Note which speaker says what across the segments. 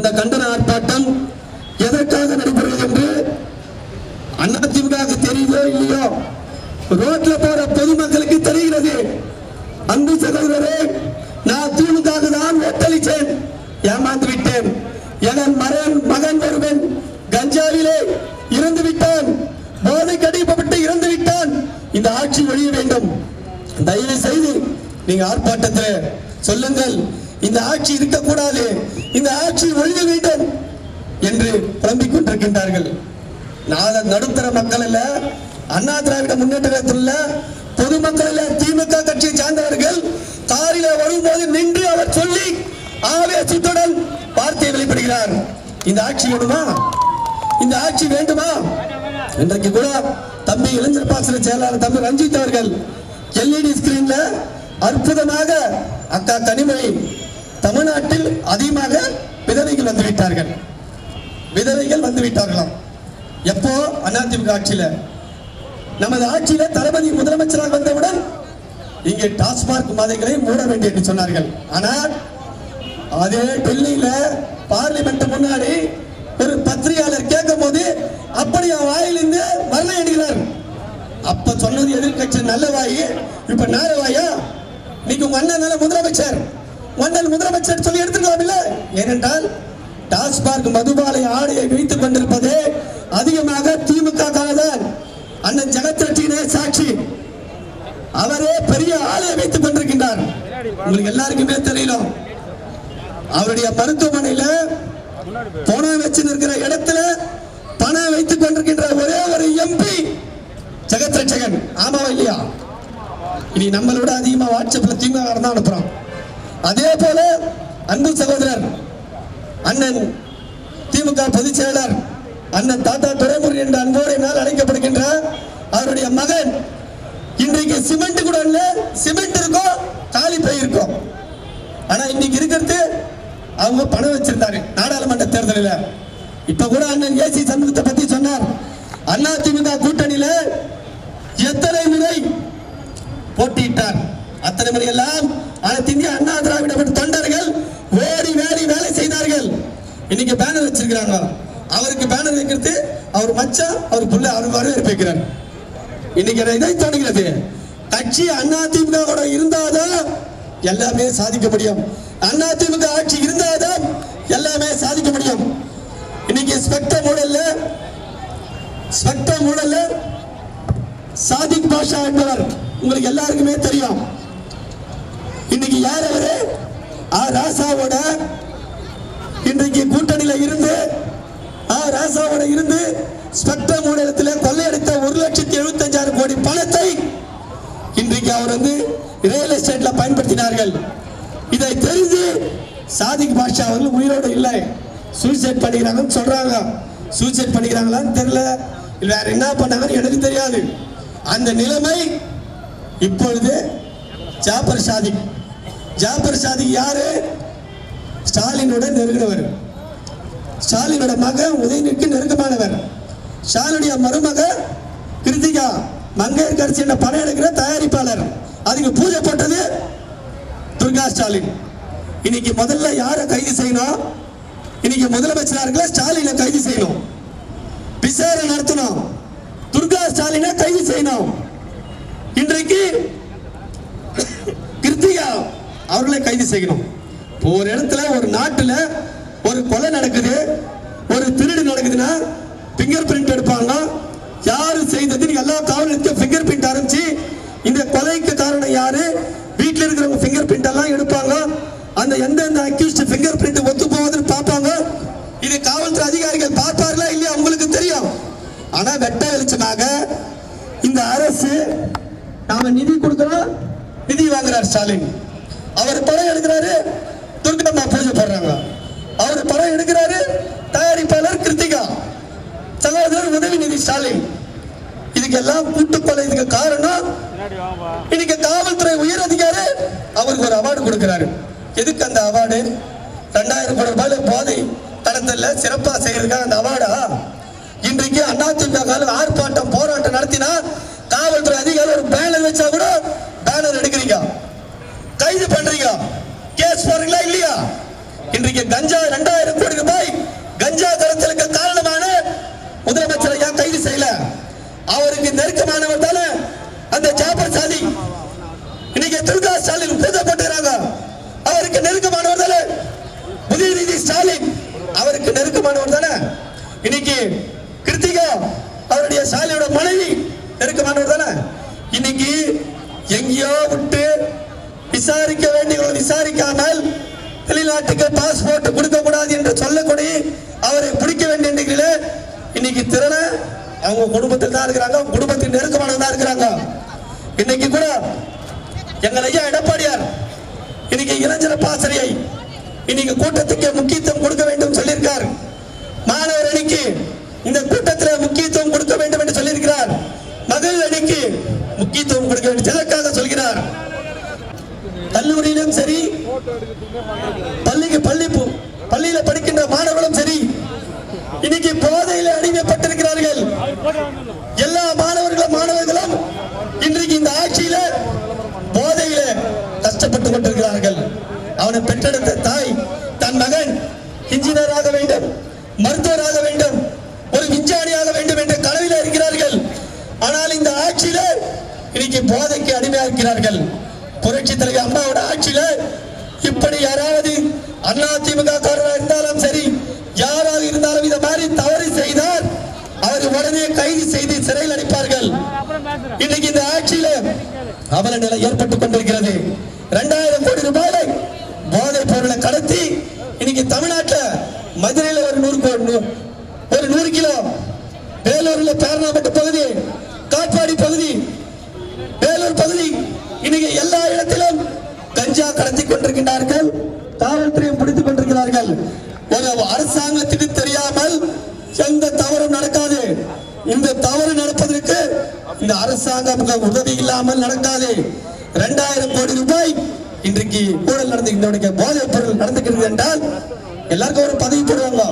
Speaker 1: இந்த கண்டன ஆர்ப்பாட்டம் எதற்காக நடைபெறுகிறது என்று அதிமுக தெரியுதோ இல்லையோ? ரோட்ல போற பொதுமக்களுக்கு தெரிகிறது. அன்பு சகோதரரே நான் திமுக தான் ஒத்தளிச்சேன் ஏமாந்து விட்டேன். என் மகன் மகன் ஒருவன் கஞ்சாவிலே இறந்து விட்டான். போதை கடிப்பட்டு இறந்து விட்டான். இந்த ஆட்சி ஒழிய வேண்டும். தயவு செய்து நீங்க ஆர்ப்பாட்டத்தில் சொல்லுங்கள். இந்த ஆட்சி இருக்கக்கூடாது இந்த ஆட்சி ஒழிய வேண்டும் என்று புலம்பிக் கொண்டிருக்கின்றார்கள். நாள நடுத்தர மக்கள் அல்ல அண்ணா திராவிட முன்னேற்றத்தில் பொதுமக்கள் திமுக கட்சியை சார்ந்தவர்கள் காரில வரும்போது நின்று அவர் சொல்லி ஆவேசத்துடன் வார்த்தையை வெளிப்படுகிறார். இந்த ஆட்சி வேணுமா இந்த ஆட்சி வேண்டுமா? இன்றைக்கு கூட தம்பி இளைஞர் பாசன செயலாளர் தம்பி ரஞ்சித் அவர்கள் எல்இடி ஸ்கிரீன்ல அற்புதமாக அக்கா கனிமொழி தமிழ்நாட்டில் அதிகமாக விதவைகள் வந்துவிட்டார்கள். விதவைகள் வந்து விட்டார்களாம் எப்போ? அதிமுக ஆட்சியில். நமது ஆட்சியில தளபதி முதலமைச்சராக வந்தவுடன் இங்கே டாஸ்மாக் மதைகளை மூட வேண்டும் என்று சொன்னார்கள். ஆனால் அதே டெல்லியில பார்லிமெண்ட் முன்னாடி ஒரு பத்திரிகையாளர் கேட்கும் போது அப்படி அவன் வாயிலிருந்து மரணம் எடுக்கிறார் அப்ப சொன்னது எதிர்கட்சி நல்ல வாய் இப்ப நேர வாயா? நீங்க உங்க அண்ணன் நல்ல முதலமைச்சர். மண்டல் முதலமைச்சர் சொல்லி எடுத்துக்கலாம் இல்ல? ஏனென்றால் டாஸ்மாக் மதுபாலை ஆடையை வைத்துக் கொண்டிருப்பது அதிகமாக திமுக தான் அண்ணன் ஜெகத்ரட்சியினே சாட்சி. அவரே பெரிய ஆலையை வைத்துக் கொண்டிருக்கின்றார். உங்களுக்கு எல்லாருக்குமே தெரியணும் அவருடைய மருத்துவமனையில பணம் வச்சு இருக்கிற இடத்துல பணம் வைத்துக் கொண்டிருக்கின்ற ஒரே ஒரு எம்பி ஜெகத்ரட்சகன். ஆமாவா இல்லையா? இனி நம்மளோட அதிகமா வாட்ஸ்அப்ல திமுக தான் அனுப்புறோம் அதே போல அன்பு சகோதரர் அண்ணன் திமுக பொதுச் செயலர் அண்ணன் தாத்தா துறைமுறை என்ற அன்போடு என்னால் அழைக்கப்படுகின்ற அவருடைய மகன். இன்றைக்கு சிமெண்ட் கூட இல்ல சிமெண்ட் இருக்கும் காலி பை இருக்கும் ஆனா இன்னைக்கு இருக்கிறது அவங்க பணம் வச்சிருந்தாரு நாடாளுமன்ற தேர்தலில். இப்ப கூட அண்ணன் ஏசி சண்முகத்தை பத்தி சொன்னார். அண்ணா திமுக கூட்டணியில எத்தனை முறை போட்டியிட்டார். அத்தனை முறை எல்லாம் இந்திய அண்ணா திராவிட தொண்டர்கள் ஓடி வேடி வேலை செய்தார்கள். இன்னைக்கு பேனர் வச்சிருக்கிறாங்க. அவருக்கு பேனர் வைக்கிறது அவர் மச்சா அவர் புள்ள அவர் வரவேற்பு வைக்கிறார். இன்னைக்கு என்ன இதை தோணுகிறது கட்சி அண்ணா திமுக கூட இருந்தாதான் எல்லாமே சாதிக்க முடியும். அண்ணா திமுக ஆட்சி இருந்தாதான் எல்லாமே சாதிக்க முடியும். இன்னைக்கு ஸ்பெக்டர் மூடல்ல ஸ்பெக்டர் மூடல்ல சாதிக் பாஷா என்பவர் உங்களுக்கு எல்லாருக்குமே தெரியும். இன்னைக்கு யார் அவரு? ஆ ராசாவோட இன்றைக்கு கூட்டணியில இருந்து ஆ ராசாவோட இருந்து ஸ்பெக்ட்ரம் ஊடகத்தில் கொள்ளையடித்த ஒரு லட்சத்தி எழுபத்தஞ்சாயிரம் கோடி பணத்தை இன்றைக்கு அவர் வந்து ரியல் எஸ்டேட்ல பயன்படுத்தினார்கள். இதை தெரிந்து சாதிக் பாஷா அவர்கள் உயிரோடு இல்லை. சூசைட் பண்ணிக்கிறாங்கன்னு சொல்றாங்க. சூசைட் பண்ணிக்கிறாங்களான்னு தெரியல. வேற என்ன பண்ணாங்கன்னு எனக்கு தெரியாது. அந்த நிலைமை இப்பொழுது ஜாபர் சாதிக் ஜாபர் சாதிக் யாரு? ஸ்டாலினோட நெருங்கினவர். ஸ்டாலினோட மகன் உதயநிதிக்கு நெருக்கமானவர். ஸ்டாலினுடைய மருமக கிருத்திகா மங்கையர் கரிசி என்ற படம் எடுக்கிற தயாரிப்பாளர். அதுக்கு பூஜை போட்டது துர்கா ஸ்டாலின். இன்னைக்கு முதல்ல யாரை கைது செய்யணும்? இன்னைக்கு முதலமைச்சரா இருக்கிற ஸ்டாலினை கைது செய்யணும். விசாரணை நடத்தணும். துர்கா ஸ்டாலினை கைது செய்யணும். இன்றைக்கு அவர்களை கைது செய்யணும். ஒரு இடத்துல ஒரு நாட்டில் ஒரு கொலை நடக்குது ஒரு திருடு நடக்குதுன்னா பிங்கர் பிரிண்ட் எடுப்பாங்க. யாரு செய்தது? எல்லா காவலத்தையும் ஃபிங்கர் பிரிண்ட் ஆரம்பிச்சு இந்த கொலைக்கு காரணம் யாரு? வீட்டில் இருக்கிறவங்க ஃபிங்கர் பிரிண்ட் எல்லாம் எடுப்பாங்க. அந்த எந்தெந்த அக்யூஸ்ட் ஃபிங்கர் பிரிண்ட் ஒத்து போவதுன்னு பார்ப்பாங்க. இது காவல்துறை அதிகாரிகள் பார்ப்பார்களா இல்லையா? உங்களுக்கு தெரியும். ஆனா வெட்ட வெளிச்சமாக இந்த அரசு நாம நிதி கொடுக்கிறோம் நிதி வாங்குறார் ஸ்டாலின். அவர் படம் எடுக்கிறாரு. துர்கம்மா பூஜை போடுறாங்க. அவர் படம் எடுக்கிறாரு. தயாரிப்பாளர் கிருத்திகா. சகோதரர் உதவிநிதி ஸ்டாலின். இதுக்கெல்லாம் கூட்டுக்கொலை இதுக்கு காரணம்? இன்னைக்கு காவல்துறை உயர் அதிகாரி அவருக்கு ஒரு அவார்டு கொடுக்கிறாரு. எதுக்கு அந்த அவார்டு ரெண்டாயிரம் கோடி ரூபாயில போதை கடத்தல சிறப்பா செய்யறதுக்காக அந்த அவார்டா இன்றைக்கு அதிமுக ஆர்ப்பாட்டம் போராட்டம் நடத்தினா காவல்துறை அதிகாரி ஒரு பேனர் வச்சா கூட பேனர் எடுக்கிறீங்க. கைது பண்றீங்க. கேஸ் போறீங்களா இல்லையா? இன்றைக்கு கஞ்சா இரண்டாயிரம் கோடி ரூபாய் கஞ்சா தரத்திற்கு காரணமான முதலமைச்சரை ஏன் கைது செய்யல. அவருக்கு நெருக்கமானவர் தானே? இன்னைக்கு திறன அவங்க குடும்பத்தில் தான் இருக்கிறாங்க. அவங்க குடும்பத்தின் நெருக்கமானவங்க தான் இருக்கிறாங்க. இன்னைக்கு கூட எங்கள் ஐயா எடப்பாடியார் இன்னைக்கு இளைஞர் பாசறையை இன்னைக்கு கூட்டத்துக்கு முக்கியத்துவம் கொடுக்க வேண்டும் சொல்லியிருக்கார். மாணவர் அணிக்கு இந்த கூட்டத்தில் முக்கியத்துவம் கொடுக்க வேண்டும் என்று சொல்லியிருக்கிறார். மகள் அணிக்கு முக்கியத்துவம் கொடுக்க வேண்டும். எதற்காக சொல்கிறார்? கல்லூரியிலும் சரி பள்ளிக்கு பள்ளி பள்ளியில படிக்கின்ற மாணவர்களும் சரி இன்னைக்கு போதையில அடிமைப்பட்டிருக்கிறார்கள் எல்லா மாணவர்களும் மாணவர்களும் இன்றைக்கு இந்த ஆட்சியில போதையில கொண்டிருக்கிறார்கள் அவனை பெற்றெடுத்த தாய் தன் மகன் இன்ஜினியராக வேண்டும் மருத்துவராக வேண்டும் ஒரு விஞ்ஞானியாக வேண்டும் என்ற கனவில இருக்கிறார்கள். ஆனால் இந்த ஆட்சியில இன்னைக்கு போதைக்கு அடிமையா இருக்கிறார்கள். புரட்சி தலைவர் அம்மாவோட ஆட்சியில இப்படி யாராவது அண்ணா திமுக காரராக இருந்தாலும் சரி யாராக இருந்தாலும் இதை மாதிரி தவறு செய்தால் அவர் உடனே கைது செய்து சிறையில் அடைப்பார்கள். இன்னைக்கு இந்த ஆட்சியில அவல நிலை ஏற்பட்டுக் கொண்டிருக்கிறது. ரெண்டாயிரம் கோடி ரூபாயை போதைப் பொருளை கடத்தி இன்னைக்கு தமிழ்நாட்டில் மதுரையில் ஒரு நூறு கோடி நூ- ஒரு நூறு கிலோ வேலூர்ல பேரணாம்பட்டு பகுதி காட்பாடி பகுதி வேலூர் பகுதி இன்னைக்கு எல்லா இடத்திலும் கஞ்சா கடத்தி கொண்டிருக்கின்றார்கள் காவல்துறையும் பிடித்துக் கொண்டிருக்கிறார்கள். ஒரு அரசாங்கத்துக்கு தெரியாமல் எந்த தவறும் நடக்காது. இந்த தவறு நடப்பதற்கு இந்த அரசாங்கம் உதவி இல்லாமல் நடக்காது. இரண்டாயிரம் கோடி ரூபாய் இன்றைக்கு ஊழல் நடந்து இந்த போதைப் பொருள் நடந்துக்கிறது என்றால் எல்லாருக்கும் ஒரு பதவி போடுவாங்க.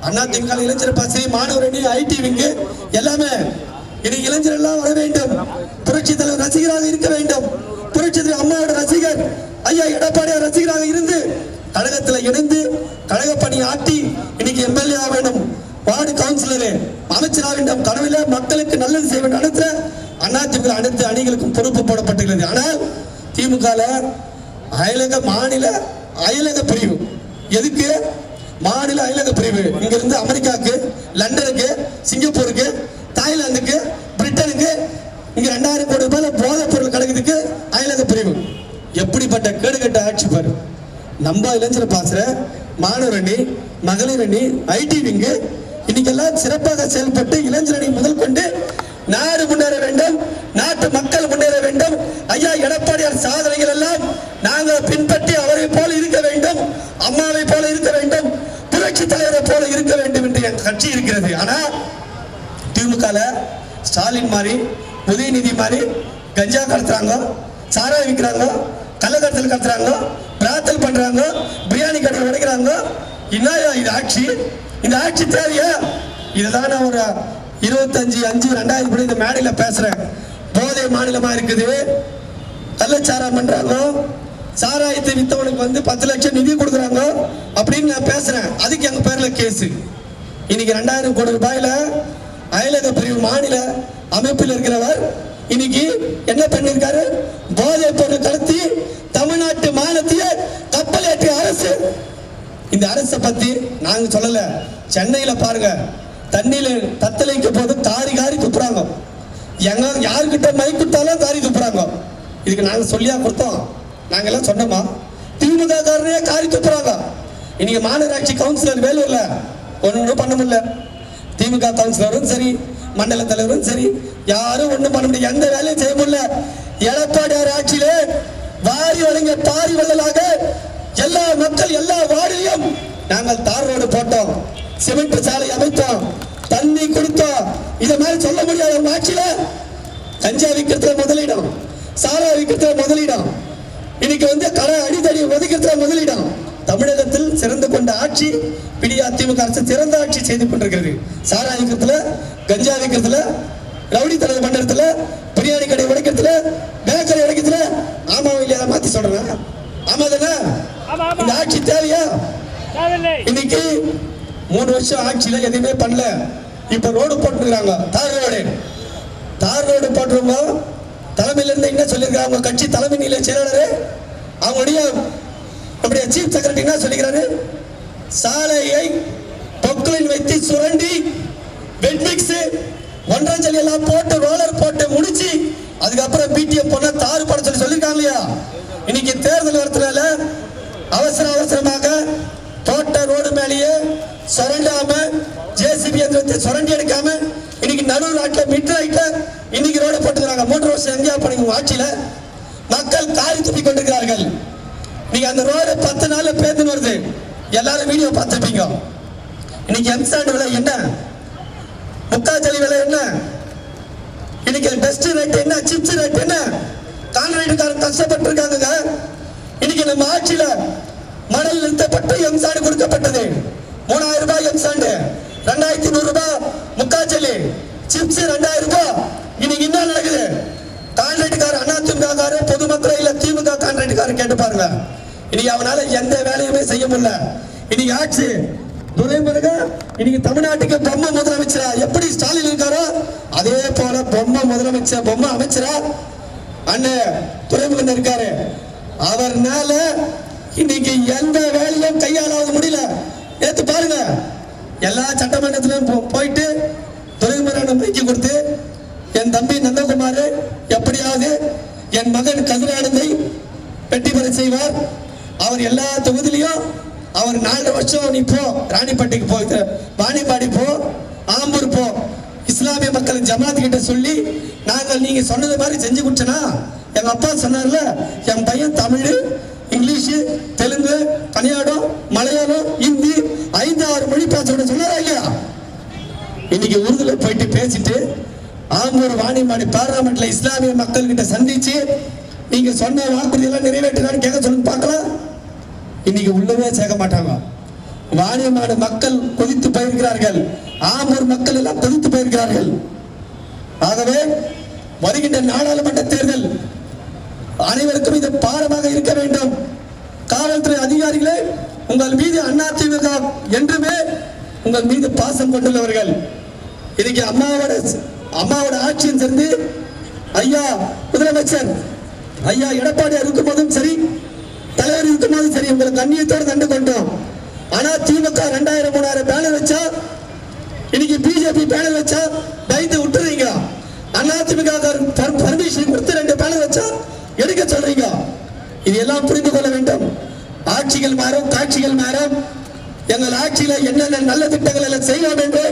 Speaker 1: அண்ணா திமுக இளைஞர் பசி மாணவர் அணி ஐடி விங்கு எல்லாமே. இனி இளைஞர் எல்லாம் வர வேண்டும். புரட்சி தலைவர் ரசிகராக இருக்க வேண்டும். புரட்சி தலைவர் அம்மாவோட ரசிகர் ஐயா எடப்பாடியார் ரசிகராக இருந்து கழகத்தில் இணைந்து கழக பணி ஆட்டி இன்னைக்கு எம்எல்ஏ ஆக வேண்டும். வார்டு கவுன்சிலரு அமைச்சராக வேண்டும். கனவில மக்களுக்கு நல்லது செய்ய வேண்டும். அனைத்து அண்ணா அனைத்து அணிகளுக்கும் பொறுப்பு போடப்பட்டுள்ளது ஆனால் திமுக அயலக மாநில அயலக பிரிவு. எதுக்கு? மாநில அயலக பிரிவு. இங்கிருந்து அமெரிக்காவுக்கு லண்டனுக்கு சிங்கப்பூருக்கு தாய்லாந்துக்கு பிரிட்டனுக்கு இங்க ரெண்டாயிரம் கோடி ரூபாய் போதைப் பொருள் கிடைக்கிறதுக்கு அயலக பிரிவு. எப்படிப்பட்ட கேடுகட்ட ஆட்சி பாரு. நம்ம இளைஞர் பாசுற மாணவர் அணி மகளிர் அணி ஐடி விங்கு இன்னைக்கெல்லாம் சிறப்பாக செயல்பட்டு இளைஞர் அணி முதல் கொண்டு நாடு நாட்டு மக்கள் முன்னேற வேண்டும். ஐயா எடப்பாடியார் சாதனைகள் எல்லாம் நாங்கள் பின்பற்றி அவரை போல இருக்க வேண்டும். அம்மாவை போல இருக்க வேண்டும். புரட்சி தலைவரை போல இருக்க வேண்டும் என்று என் கட்சி இருக்கிறது. ஆனா திமுக ஸ்டாலின் மாதிரி உதயநிதி மாதிரி கஞ்சா கடத்துறாங்க சாராயம் விற்கிறாங்க கள்ளக்கடத்தல் கடத்துறாங்க பிரார்த்தல் பண்றாங்க பிரியாணி கடை உடைக்கிறாங்க. என்னயா இது ஆட்சி? இந்த ஆட்சி தேவையா? இதுதான் நான் ஒரு இருபத்தஞ்சு அஞ்சு ரெண்டாயிரம் கூட இந்த மேடையில் பேசுறேன். போதை மாநிலமா இருக்குது. கள்ளச்சாரம் பண்றாங்க. சாராயத்தை வித்தவனுக்கு வந்து பத்து லட்சம் நிதி கொடுக்குறாங்க. அப்படின்னு நான் பேசுறேன். அதுக்கு எங்க பேர்ல கேஸு. இன்னைக்கு ரெண்டாயிரம் கோடி ரூபாயில அயலக பிரிவு மாநில அமைப்பில் இருக்கிறவர் இன்னைக்கு என்ன பண்ணிருக்காரு? போதை பொருள் கடத்தி தமிழ்நாட்டு மாநிலத்தையே கப்பல் ஏற்றிய அரசு. இந்த அரசை பத்தி நாங்க சொல்லல. சென்னையில பாருங்க. தண்ணியில தத்தளிக்க போது காரி காரி துப்புறாங்க. எங்க யாருக்கிட்ட மை கொடுத்தாலும் காரி துப்புறாங்க. இதுக்கு நாங்க சொல்லியா கொடுத்தோம். நாங்க எல்லாம் சொன்னோமா? திமுக காரனே காரி துப்புறாங்க. இன்னைக்கு மாநகராட்சி கவுன்சிலர் வேலூர்ல ஒன்றும் பண்ண முடியல. திமுக கவுன்சிலரும் சரி மண்டல தலைவரும் சரி யாரும் ஒன்றும் பண்ண முடியும் எந்த வேலையும் செய்ய முடியல. எடப்பாடியார் ஆட்சியிலே வாரி வழங்கிய தாரி வள்ளலாக எல்லா மக்கள் எல்லா வார்டிலையும் நாங்கள் தார் ரோடு போட்டோம். சிமெண்ட் சாலை அமைத்தோம். தண்ணி கொடுத்தோம் இத மாதிரி சொல்ல முடியாத ஆட்சியில கஞ்சா விற்கிறதுல முதலிடம் சாரா விற்கிறதுல முதலிடம் இன்னைக்கு வந்து கடை அடித்தடி ஒதுக்கிறதுல முதலிடம். தமிழகத்தில் சிறந்து கொண்ட ஆட்சி பிடியா திமுக அரசு சிறந்த ஆட்சி செய்து கொண்டிருக்கிறது. சாரா விற்கிறதுல கஞ்சா விற்கிறதுல ரவுடி தலைவர் பண்றதுல பிரியாணி கடை உடைக்கிறதுல பேக்கரி உடைக்கிறதுல ஆமா இல்லையா மாத்தி சொல்றேன். ஆமா தானே. இந்த ஆட்சி தேவையா? இன்னைக்கு மூணு வருஷம் ஆட்சியில எதுவுமே பண்ணல. இப்ப ரோடு போட்டுருக்காங்க. தார் ரோடு. தார் ரோடு போட்டுருங்க தலைமையிலேருந்து என்ன சொல்லியிருக்காங்க? அவங்க கட்சி தலைமை நிலைய செயலாளர் அவங்களுடைய நம்முடைய சீஃப் செக்ரட்டரி என்ன சொல்லிக்கிறாரு? சாலையை பொக்களில் வைத்து சுரண்டி வெட்மிக்ஸ் ஒன்றஞ்சலி எல்லாம் போட்டு ரோலர் போட்டு முடிச்சு அதுக்கப்புறம் பிடிஎம் பொண்ண தாறு பட சொல்லி சொல்லியிருக்காங்க இல்லையா? இன்னைக்கு தேர்தல் வரத்துனால அவசர அவசரமாக போட்ட ரோடு மேலேயே சுரண்டாம ஜேசிபி எந்திரத்தை சுரண்டி எடுக்காம இன்னைக்கு நடு நாட்டில் மிட் ரைட்ல இன்னைக்கு ரோடு போட்டுக்கிறாங்க மூன்று வருஷம் இந்தியா பண்ணிங்க ஆட்சியில. மக்கள் காரி துப்பி கொண்டிருக்கிறார்கள். நீங்க அந்த ரோடு பத்து நாள்ல பேருந்து வருது. எல்லாரும் வீடியோ பார்த்துருப்பீங்க. இன்னைக்கு எம்சாண்ட் விலை என்ன? முக்காச்சலி விலை என்ன? இன்னைக்கு டஸ்ட் ரேட் என்ன? சிப்ஸ் ரேட் என்ன? கான்ட்ராக்டுக்காரன் கஷ்டப்பட்டு இருக்காங்க இன்னைக்கு நம்ம ஆட்சியில மணல் நிறுத்தப்பட்டு எம்சாண்டு கொடுக்கப்பட்டது. மூணாயிரம் ரூபாய் எம்சாண்டு ரெண்டாயிரத்தி நூறு ரூபாய் முக்காச்சலி சிப்ஸ் ரெண்டாயிரம் ரூபாய். இன்னைக்கு என்ன நடக்குது? கான்ட்ராக்டுக்காரர் அதிமுக பொதுமக்களை இல்ல திமுக கான்ட்ராக்டுக்காரர் கேட்டு பாருங்க. இன்னைக்கு அவனால எந்த வேலையுமே செய்ய முடியல. இன்னைக்கு ஆட்சி துரைமுருகன் இன்னைக்கு தமிழ்நாட்டுக்கு பொம்மை முதலமைச்சரா? எப்படி ஸ்டாலின் இருக்காரோ அதே போல பொம்மை முதலமைச்சர் பொம்மை அமைச்சரா? அண்ணன் துரைமுருகன் இருக்காரு. அவர்னால இன்னைக்கு எந்த வேலையும் கையாளாத முடியல. நேத்து பாருங்க எல்லா சட்டமன்றத்திலும் போ- போயிட்டு துரைமுருகன் மைக்கு கொடுத்து என் தம்பி நந்தகுமார் எப்படியாவது என் மகன் கதிரானந்தை வெற்றி பெற செய்வார். அவர் எல்லா தொகுதியிலையும் அவர் நாலு வருஷம் நீ போ ராணிப்பட்டிக்கு போ வாணிப்பாடி போ ஆம்பூர் போ இஸ்லாமிய மக்கள் ஜமாத் கிட்ட சொல்லி நாங்கள் நீங்க சொன்னது மாதிரி செஞ்சு கொடுத்தனா எங்க அப்பா சொன்னார்ல என் பையன் தமிழ் இங்கிலீஷ் தெலுங்கு கன்னடம் மலையாளம் இந்தி ஐந்து ஆறு மொழி பேச சொன்னாரா இல்லையா? இன்னைக்கு உருதுல போயிட்டு பேசிட்டு ஆம்பூர் வாணிமாடி பார்லமெண்ட்ல இஸ்லாமிய மக்கள் கிட்ட சந்திச்சு நீங்க சொன்ன வாக்குறுதி எல்லாம் நிறைவேற்றினான்னு கேட்க சொல்லுங்க பார்க்கலாம். இன்னைக்கு உள்ளவே சேர்க்க மாட்டாங்க. வாணியமாடு மக்கள் கொதித்து போயிருக்கிறார்கள். ஆம்பூர் மக்கள் எல்லாம் கொதித்து போயிருக்கிறார்கள். ஆகவே வருகின்ற நாடாளுமன்ற தேர்தல் அனைவருக்கும் இது பாடமாக இருக்க வேண்டும். அதிகாரிகளே உங்கள் மீது அதிமுக என்றுமே உங்கள் மீது பாசம் கொண்டுள்ளவர்கள். இன்னைக்கு அம்மாவோட அம்மாவோட ஆட்சியும் சேர்ந்து ஐயா முதலமைச்சர் ஐயா எடப்பாடியார் இருக்கும் போதும் சரி தலைவர் இருக்கும் போதும் சரி உங்களை கண்ணியத்தோடு கண்டு கொண்டோம். ஆனா திமுக ரெண்டாயிரம் மூணாயிரம் பேனர் வச்சா இன்னைக்கு பிஜேபி பேனர் வச்சா பயந்து விட்டுறீங்க. அதிமுக பர்மிஷன் கொடுத்து ரெண்டு பேனர் வச்சா எடுக்க சொல்றீங்க. இது எல்லாம் புரிந்து கொள்ள வேண்டும். ஆட்சிகள் மாறும் காட்சிகள் மாறும். எங்கள் ஆட்சியில என்னென்ன நல்ல திட்டங்கள் எல்லாம் செய்யலாம் என்று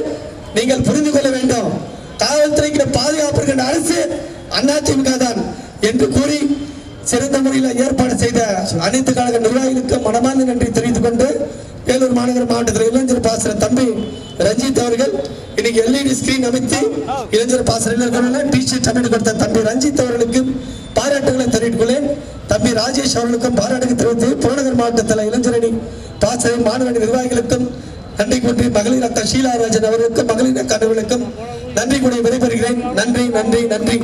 Speaker 1: நீங்கள் புரிந்து கொள்ள வேண்டும். காவல்துறைக்கு பாதுகாப்பு இருக்கின்ற அரசு அதிமுக தான் என்று கூறி சிறந்த முறையில் ஏற்பாடு செய்த அனைத்து கழக நிர்வாகிகளுக்கு மனமார்ந்த நன்றி தெரிவித்துக் கொண்டு வேலூர் மாநகர மாவட்டத்தில் இளைஞர் பாசன தம்பி ரஞ்சித் அவர்கள் இன்னைக்கு எல்இடி ஸ்கிரீன் அமைத்து இளைஞர் பாசன இளைஞர்கள் டி ஷர்ட் அமைத்து கொடுத்த தம்பி ரஞ்சித் அவர்களுக்கு பாராட்டுகளை தெரிவித்துக் கொள்ளேன் தம்பி ராஜேஷ் அவர்களுக்கும் பாராட்டுகள் தெரிவித்து புறநகர் மாவட்டத்தில் இளைஞரணி பாசன மாணவ நிர்வாகிகளுக்கும் நன்றி கூட்டி மகளிர் அக்கா ஷீலாராஜன் அவர்களுக்கும் மகளிர் அக்கா நன்றி கூறி விடைபெறுகிறேன். நன்றி நன்றி நன்றி.